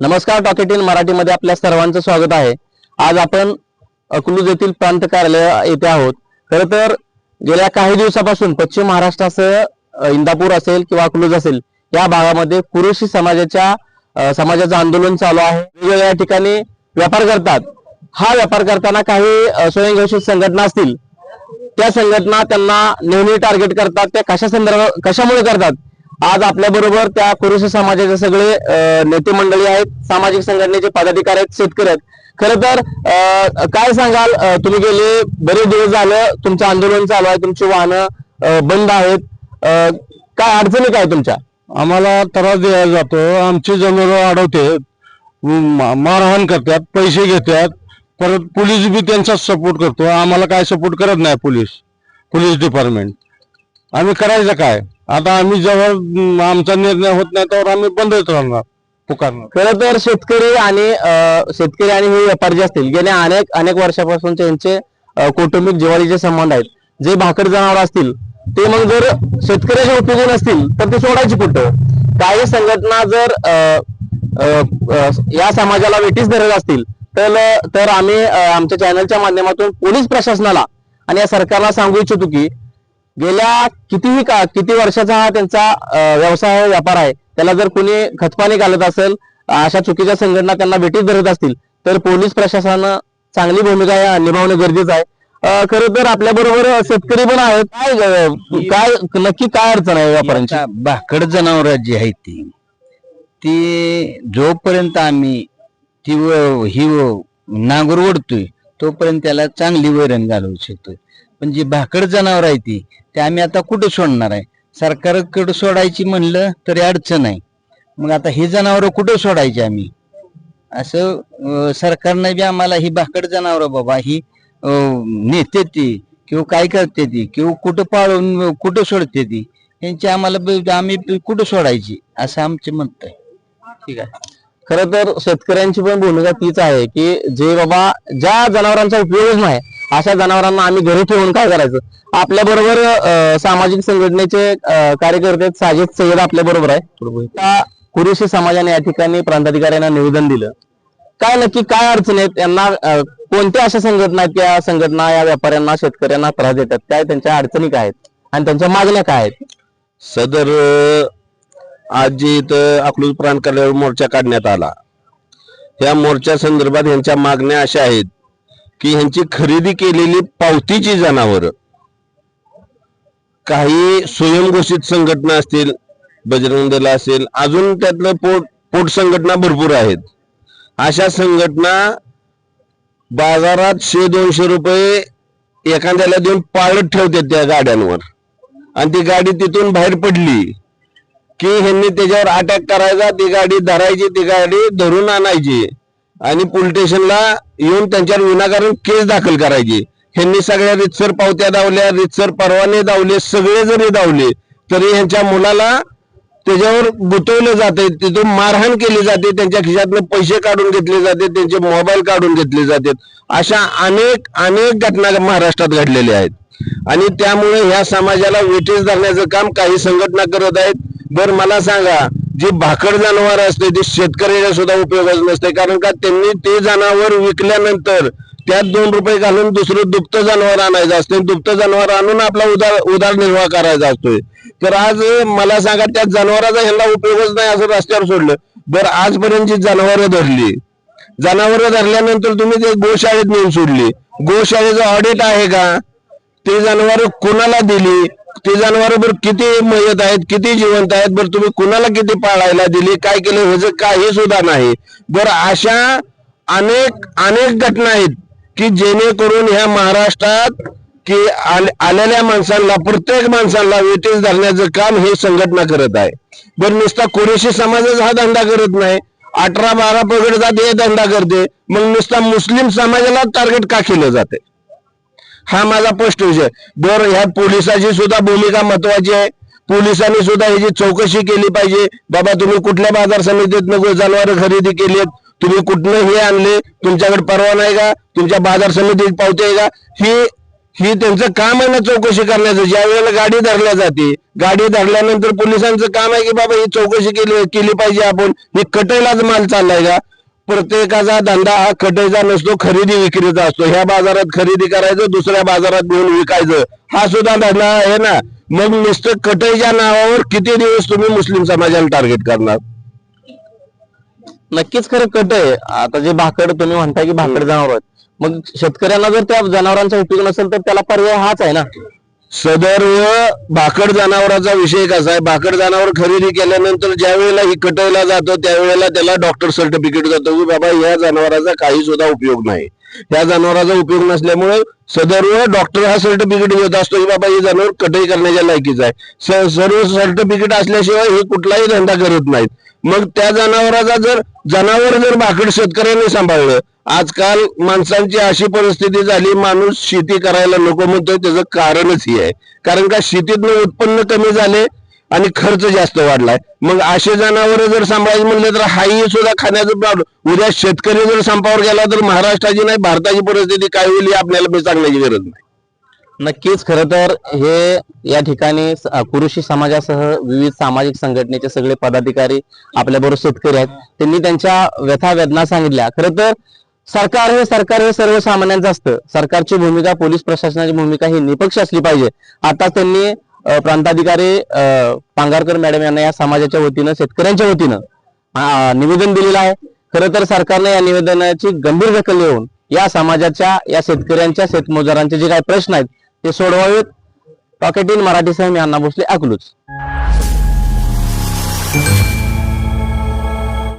नमस्कार टॉकेट इन मराठीमध्ये आपल्या सर्वांचं स्वागत आहे. आज आपण अकलूज येथील प्रांत कार्यालय येथे आहोत. खर तर गेल्या काही दिवसापासून पश्चिम महाराष्ट्रासह इंदापूर असेल किंवा अकलूज असेल या भागामध्ये कुरुशी समाजाच्या समाजाचं आंदोलन चालू आहे. वेगवेगळ्या ठिकाणी व्यापार करतात. हा व्यापार करताना काही स्वयंघोषित संघटना असतील. त्या संघटना त्यांना नेहमी टार्गेट करतात. त्या कशा संदर्भ कशामुळे करतात? आज आपल्या बरोबर त्या पुरुष समाजाचे सगळे नेते मंडळी आहेत सामाजिक संघटनेचे पदाधिकारी आहेत शेतकरी आहेत. खर तर काय सांगाल? तुम्ही गेले बरेच दिवस झालं तुमचं आंदोलन चालू आहे तुमची वाहनं बंद आहेत. काय अडचणी काय तुमच्या? आम्हाला त्रास दिला जातो. आमची जमीन अडवते. मारहाण करतात पैसे घेतात. परत पोलीस बी त्यांचा सपोर्ट करतो. आम्हाला काय सपोर्ट करत नाही पोलीस पोलीस डिपार्टमेंट. आम्ही करायचं काय? आता आम्ही जेव्हा आमचा निर्णय होत नाही तेव्हा आम्ही बंदच राहणार पुकारणार. खरं तर शेतकरी आणि अं, शेतकरी आणि हे व्यापारी जे असतील गेल्या अनेक अनेक वर्षापासून त्यांचे अं, कौटुंबिक जिवाळीचे संबंध आहेत. जे भाकड जनावर असतील ते मग जर शेतकऱ्याच्या उपयोगी नसतील तर ते सोडायची कुठं? काही संघटना जर अं, अं, अं, या समाजाला वेटीस धरत असतील तर तर आम्ही अं, आमच्या चॅनलच्या माध्यमातून पोलीस प्रशासनाला आणि या सरकारला सांगू इच्छितो की गेल्या कितीही का किती वर्षाचा हा त्यांचा व्यवसाय आहे, व्यापार आहे त्याला जर कोणी खतपाणी घालत असेल अशा चुकीच्या संघटना त्यांना भेटीत धरत असतील तर पोलीस प्रशासनानं चांगली भूमिका या- निभावणं गरजेचं आहे. खर तर आपल्या बरोबर शेतकरी पण आहेत. काय काय नक्की काय अडचण आहे व्यापाऱ्यांची? भाकड जनावर जी आहेत ती ती जोपर्यंत आम्ही ती ही नांगर ओढतोय तोपर्यंत त्याला चांगली वैरण घालवू शकतोय. पण जी भाकड जनावर आहे ती ते आम्ही आता कुठं सोडणार आहे? सरकारकडे सोडायची म्हणलं तरी अडचण आहे मग आता ही जनावरं कुठं सोडायची आम्ही? असं सरकारने सरकारनं बी आम्हाला ही भाकड जनावरं बाबा ही नेते ती किंवा काय करते ती किंवा कुठं पाळून कुठं सोडते ती यांची आम्हाला आम्ही कुठं सोडायची असं आमचे म्हणत आहे ठीक आहे? खरं तर शेतकऱ्यांची पण भूमिका तीच आहे की जे बाबा ज्या जनावरांचा उपयोगच नाही अशा जनावरांना आम्ही घरी ठेवून काय करायचं? आपल्या बरोबर सामाजिक संघटनेचे कार्यकर्ते साजिद सय्यद आपल्या बरोबर आहे. कुरुशी समाजाने या ठिकाणी प्रांताधिकाऱ्यांना निवेदन दिलं. काय नक्की काय अडचणी आहेत यांना कोणत्या अशा संघटना आहेत? संघटना या व्यापाऱ्यांना शेतकऱ्यांना त्रास देतात. काय त्यांच्या अडचणी काय आहेत? आणि त्यांच्या मागण्या काय आहेत? सदर आज जे इथं अकलूज प्रांत कार्यालयावर मोर्चा काढण्यात आला. या मोर्चा संदर्भात यांच्या मागण्या अशा आहेत. की ह्यांची खरेदी केलेली पावतीची जनावर. काही स्वयंघोषित संघटना असतील बजरंग दल असेल अजून त्यातलं पोट पोट संघटना भरपूर आहेत. अशा संघटना बाजारात शे दोनशे रुपये एखाद्याला देऊन पाळत ठेवतात त्या गाड्यांवर. आणि ती गाडी तिथून बाहेर पडली की ह्यांनी त्याच्यावर अटॅक करायचा ती गाडी धरायची ती गाडी धरून आणायची. आणि पोलीस स्टेशनला येऊन त्यांच्यावर विनाकारण केस दाखल करायची. ह्यांनी सगळ्या रितसर पावत्या दावल्या रितसर परवाने दावले सगळे जरी दावले. तरी ह्यांच्या मुलाला त्याच्यावर गुतवलं जाते तिथून मारहाण केली जाते त्यांच्या खिशातनं पैसे काढून घेतले जाते त्यांचे मोबाईल काढून घेतले जातात अशा अनेक अनेक घटना महाराष्ट्रात घडलेल्या आहेत. आणि त्यामुळे ह्या समाजाला वेटीस धरण्याचं काम काही संघटना करत आहेत. बरं मला सांगा जी भाकड जनावर असते ती शेतकऱ्याला सुद्धा उपयोगाच नसते. कारण का त्यांनी ते जनावर विकल्यानंतर त्यात दोन रुपये घालून दुसरं दुभतं जनावर आणायचं असते. दुप्त जनावर आणून आपला उदार उदारनिर्वाह करायचा असतोय. तर आज मला सांगा त्या जनावराचा ह्यांना उपयोगच नाही असं रस्त्यावर सोडलं. बरं आजपर्यंत जी जनावरं धरली जनावरं धरल्यानंतर तुम्ही ते गोशाळेत नेऊन सोडली. गोशाळेचं ऑडिट आहे का? ते जनावर कुणाला दिली? ते जनावर बरं किती मयत आहेत किती जिवंत आहेत बरं तुम्ही कुणाला किती पाळायला दिली काय केलं ह्याचं काही सुद्धा नाही. बरं अशा अनेक अनेक घटना आहेत की जेणेकरून ह्या महाराष्ट्रात की आलेल्या माणसांना प्रत्येक माणसांना वेटीस धरण्याचं काम हे संघटना करत आहे. बरं नुसता कुरेशी समाजच हा धंदा करत नाही. अठरा बारा पगड जात हे धंदा करते. मग नुसता मुस्लिम समाजाला टार्गेट का केलं जाते? हा माझा स्पष्ट विषय. बर ह्या पोलिसाची सुद्धा भूमिका महत्वाची आहे. पोलिसांनी सुद्धा ह्याची चौकशी केली पाहिजे. बाबा तुम्ही कुठल्या बाजार समितीत जनावर खरेदी केलीत तुम्ही कुठनं हे आणले? तुमच्याकडे परवाना आहे का? तुमच्या बाजार समितीत पावते आहे का? ही ही त्यांचं काम आहे ना चौकशी करण्याचं. ज्या वेळेला गाडी धरल्या जाते गाडी धरल्यानंतर पोलिसांचं काम आहे की बाबा ही चौकशी केली केली पाहिजे आपण. ही कटेलाच माल चाललाय का? प्रत्येकाचा धंदा हा कटईचा नसतो खरेदी विक्रीचा असतो. ह्या बाजारात खरेदी करायचं दुसऱ्या बाजारात घेऊन विकायचं. हा सुद्धा धंदा आहे ना. मग नुसतं कटईच्या नावावर किती दिवस तुम्ही मुस्लिम समाजाला टार्गेट करणार? नक्कीच खरं कट आहे. आता जे भाकड तुम्ही म्हणताय की भाकड जनावर मग शेतकऱ्यांना जर त्या जनावरांचा उपयोग नसेल तर त्याला पर्याय हाच आहे ना. सदर्व भाकड जनावराचा विषय कसा आहे. भाकड जनावर खरेदी केल्यानंतर ज्या वेळेला ही कटवला जातो त्यावेळेला त्याला डॉक्टर सर्टिफिकेट जातो की बाबा या जनावराचा काही सुद्धा उपयोग नाही. या जनावराचा उपयोग नसल्यामुळे सदर्व डॉक्टर हा सर्टिफिकेट घेत असतो की बाबा हे जनावर कटई करण्याच्या लायकीच आहे. सर्व सर्टिफिकेट असल्याशिवाय हे कुठलाही धंदा करत नाहीत. मग त्या जनावराचा जर जनावर जर भाकड शेतकऱ्यांनी सांभाळलं आजकाल माणसांची अशी परिस्थिती झाली माणूस शेती करायला नको म्हणतोय त्याचं कारणच हे आहे. कारण का शेतीतनं उत्पन्न कमी झाले आणि खर्च जास्त वाढलाय. मग असे जनावर जर सांभाळायचे म्हणले तर हाही सुद्धा खाण्याचं प्रॉब्लेम उद्या शेतकरी जर संपावर गेला तर महाराष्ट्राची नाही भारताची परिस्थिती काय होईल आपल्याला बी सांगण्याची गरज नाही. नक्कीच खरं तर हे या ठिकाणी कृषी कुरुशी समाजासह विविध सामाजिक संघटनेचे सगळे पदाधिकारी आपल्याबरोबर शेतकरी आहेत. त्यांनी त्यांच्या व्यथा वेदना सांगितल्या. खरं तर सरकार हे सरकार हे सर्वसामान्यांचं असतं. सरकारची भूमिका पोलीस प्रशासनाची भूमिका ही निपक्ष असली पाहिजे. आता त्यांनी प्रांताधिकारी पांगारकर मॅडम यांना या समाजाच्या वतीनं शेतकऱ्यांच्या वतीनं निवेदन दिलेलं आहे. खरं तर सरकारने या निवेदनाची गंभीर दखल घेऊन या समाजाच्या या शेतकऱ्यांच्या शेतमजुरांचे जे काही प्रश्न आहेत ते सोडवावेत. पॉकेट इन मराठीसह मी अण्णा भोसले अकलूच